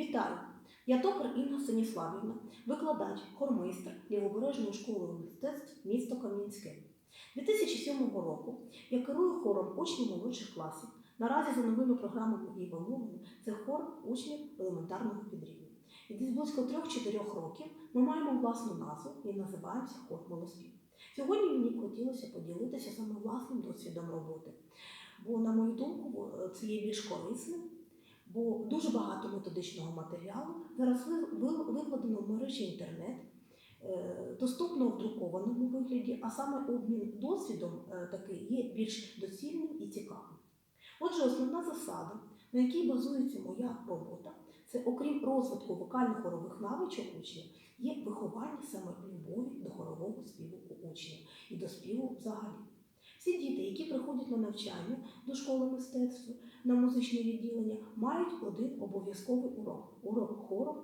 Вітаю! Я токар Інна Станіславівна, викладач, хормейстер Лівобережної школи мистецтв місто Кам'янське. 2007 року я керую хором учнів молодших класів. Наразі за новими програмами і вимогами це хор учнів елементарного підрівня. І десь близько 3-4 років ми маємо власну назву і називаємося хор Молоспів. Сьогодні мені хотілося поділитися саме власним досвідом роботи. Бо, на мою думку, це є більш корисним, бо дуже багато методичного матеріалу зараз ви- ви- викладено в мережі інтернет, е, доступно в друкованому вигляді, а саме обмін досвідом е, такий є більш доцільним і цікавим. Отже, основна засада, на якій базується моя робота, це окрім розвитку вокально-хорових навичок учнів, є виховання саме любові до хорового співу у учнів і до співу взагалі. Всі діти, які приходять на навчання до школи мистецтва, на музичне відділення, мають один обов'язковий урок урок хору,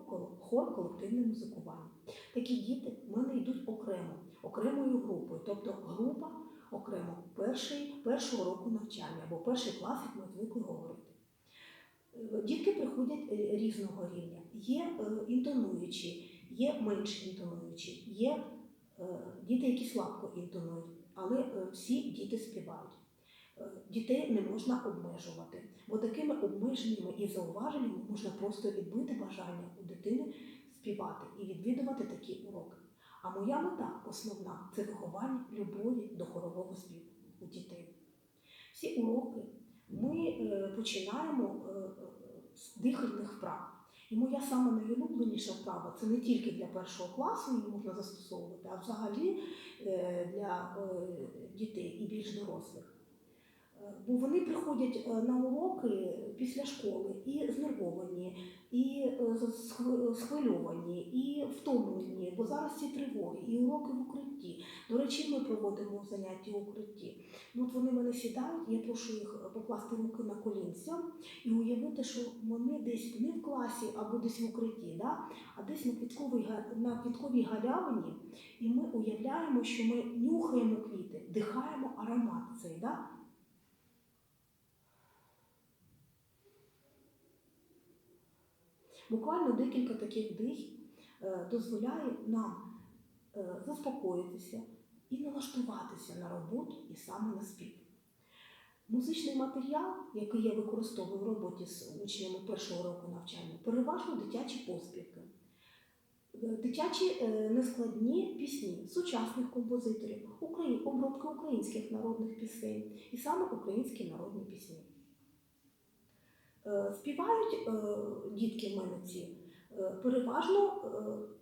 хор колективне музикування. Такі діти в мене йдуть окремо, окремою групою, тобто група окремо перший, першого року навчання або перший клас, як ми звикли говорити. Е, Дітки приходять е, різного рівня. Є е, інтонуючі, є менш інтонуючі, є діти, які слабко інтонують, але всі діти співають. Дітей не можна обмежувати, бо такими обмеженнями і зауваженнями можна просто відбити бажання у дитини співати і відвідувати такі уроки. А моя мета основна це виховання любові до хорового співу у дітей. Всі уроки ми е, починаємо е, е, з дихальних вправ. І моя саме найулюбленіша вправа це не тільки для першого класу її можна застосовувати, а взагалі для дітей і більш дорослих. Е, Бо вони приходять е, на уроки після школи і знервовані, і е, схвильовані, і втомлені, бо зараз ці тривоги, і уроки в укритті. До речі, ми проводимо заняття в укритті. Ну, от вони мене сідають, я прошу їх покласти руки на колінця і уявити, що вони десь не в класі або десь в укритті, да? а десь на квітковій, на квітковій галявині, і ми уявляємо, що ми нюхаємо квіти, дихаємо аромат цей. Да? Буквально декілька таких дихів е, дозволяє нам е, заспокоїтися і налаштуватися на роботу і саме на спів. Музичний матеріал, який я використовую в роботі з учнями першого року навчання, переважно дитячі поспівки. Е, Дитячі нескладні пісні сучасних композиторів, обробка українських народних пісень і саме українські народні пісні. Е, Співають е, дітки в мене ці е, переважно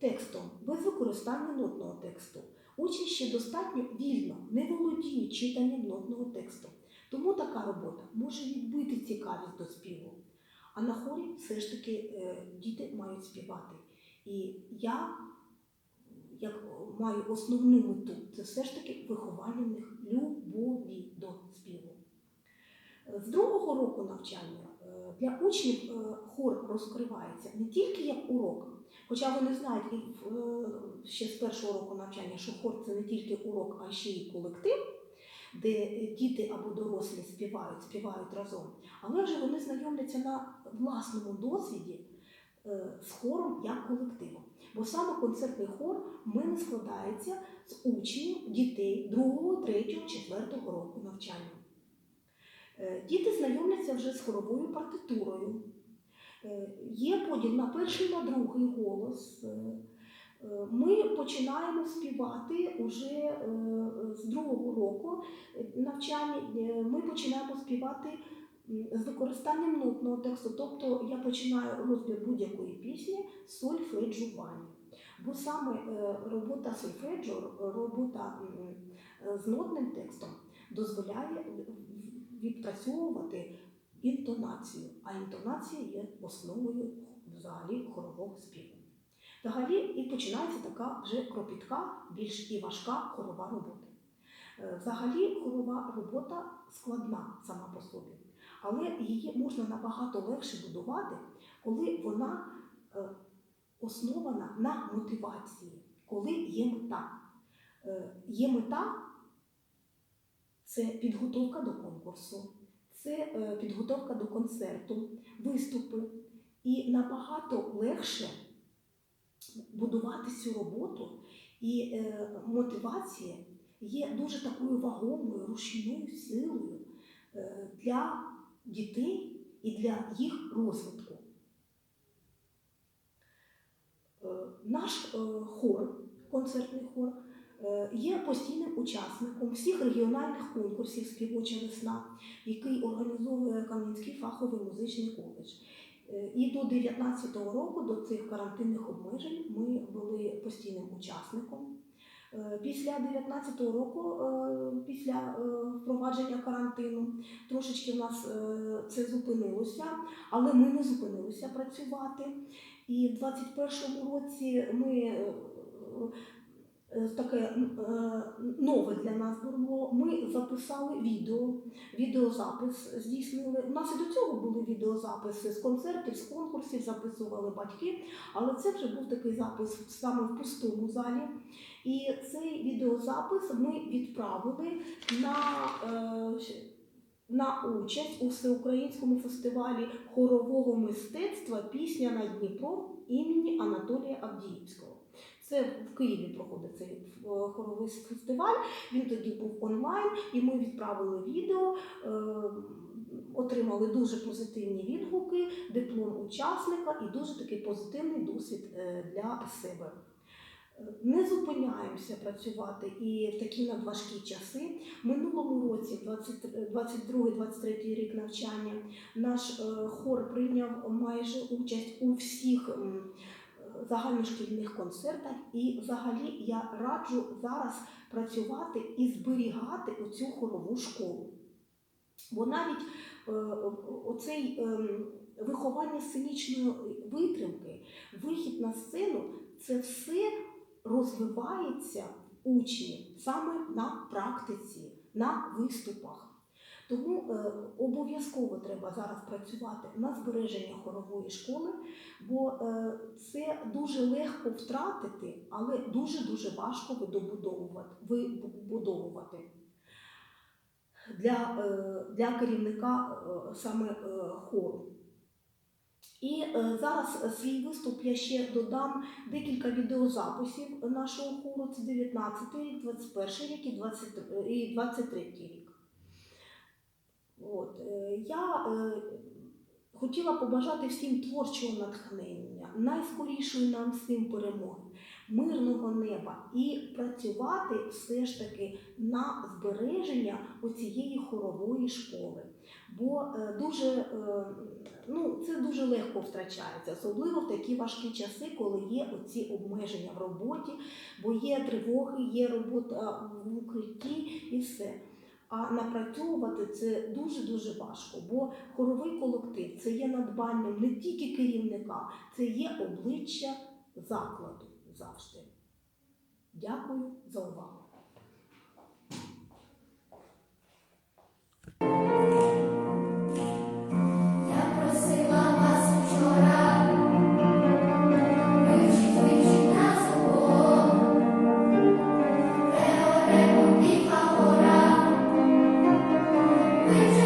текстом, без використання нотного тексту. Учні ще достатньо вільно не володіють читанням нотного тексту. Тому така робота може відбити цікавість до співу. А на хорі все ж таки діти мають співати. І я як маю основну мету це все ж таки виховання в них любові до співу. З другого року навчання для учнів е, хор розкривається не тільки як урок, хоча вони знають е, ще з першого року навчання, що хор це не тільки урок, а ще й колектив, де діти або дорослі співають, співають разом, але вже вони знайомляться на власному досвіді е, з хором як колективом. Бо саме концертний хор в мене складається з учнів, дітей 2, 3, 4 року навчання. Е, Діти знайомляться вже з хоровою партитурою. Е, Є поділ на перший на другий голос. Е, Ми починаємо співати уже з другого року навчання. Ми починаємо співати з використанням нотного тексту. Тобто я починаю розбір будь-якої пісні з сольфеджування. Бо саме робота сольфеджо, робота з нотним текстом дозволяє відпрацьовувати інтонацію, а інтонація є основою взагалі хорового співу. Взагалі і починається така вже кропітка, більш і важка хорова робота. Е, Взагалі хорова робота складна сама по собі, але її можна набагато легше будувати, коли вона е, основана на мотивації, коли є мета. Е, Є мета це підготовка до конкурсу, це е, підготовка до концерту, виступи. І набагато легше будувати цю роботу, і е, мотивація є дуже такою вагомою рушійною силою е, для дітей і для їх розвитку. Наш хор, концертний хор, є постійним учасником всіх регіональних конкурсів Співоча весна, який організовує Кам'янський фаховий музичний коледж. Е, І до 2019 року, до цих карантинних обмежень, ми були постійним учасником. Е, Після 2019 року, е, після е, впровадження карантину, трошечки в нас е, це зупинилося, але ми не зупинилися працювати. І в 2021 році ми е, е, таке е, нове для нас було. Ми записали відео, відеозапис здійснили. У нас і до цього були відеозаписи з концертів, з конкурсів, записували батьки, але це вже був такий запис саме в пустому залі. І цей відеозапис ми відправили на, е, на участь у всеукраїнському фестивалі хорового мистецтва Пісня на Дніпро імені Анатолія Авдіївського. Це в Києві проходить цей е, хоровий фестиваль. Він тоді був онлайн, і ми відправили відео, е, отримали дуже позитивні відгуки, диплом учасника і дуже такий позитивний досвід е, для себе. Не зупиняємося працювати і в такі надважкі часи. Минулому році, 22-23 рік навчання, наш хор прийняв майже участь у всіх загальношкільних концертах. І взагалі я раджу зараз працювати і зберігати оцю хорову школу. Бо навіть е, оцей ем, виховання сценічної витримки, вихід на сцену це все розвивається учні саме на практиці, на виступах. Тому е, обов'язково треба зараз працювати на збереження хорової школи, бо е, це дуже легко втратити, але дуже-дуже важко вибудовувати. Для, е, для керівника е, саме е, хору. І зараз свій виступ я ще додам декілька відеозаписів нашого хору. Це 19 рік, 21 рік і 23 рік. От. е, Я е, хотіла побажати всім творчого натхнення, найскорішої нам всім перемоги, мирного неба і працювати все ж таки на збереження оцієї хорової школи. Бо е, дуже, е, ну, це дуже легко втрачається, особливо в такі важкі часи, коли є оці обмеження в роботі, бо є тривоги, є робота в укритті і все. А напрацьовувати це дуже-дуже важко, бо хоровий колектив це є надбанням не тільки керівника, це є обличчя закладу завжди. Дякую за увагу. Amém.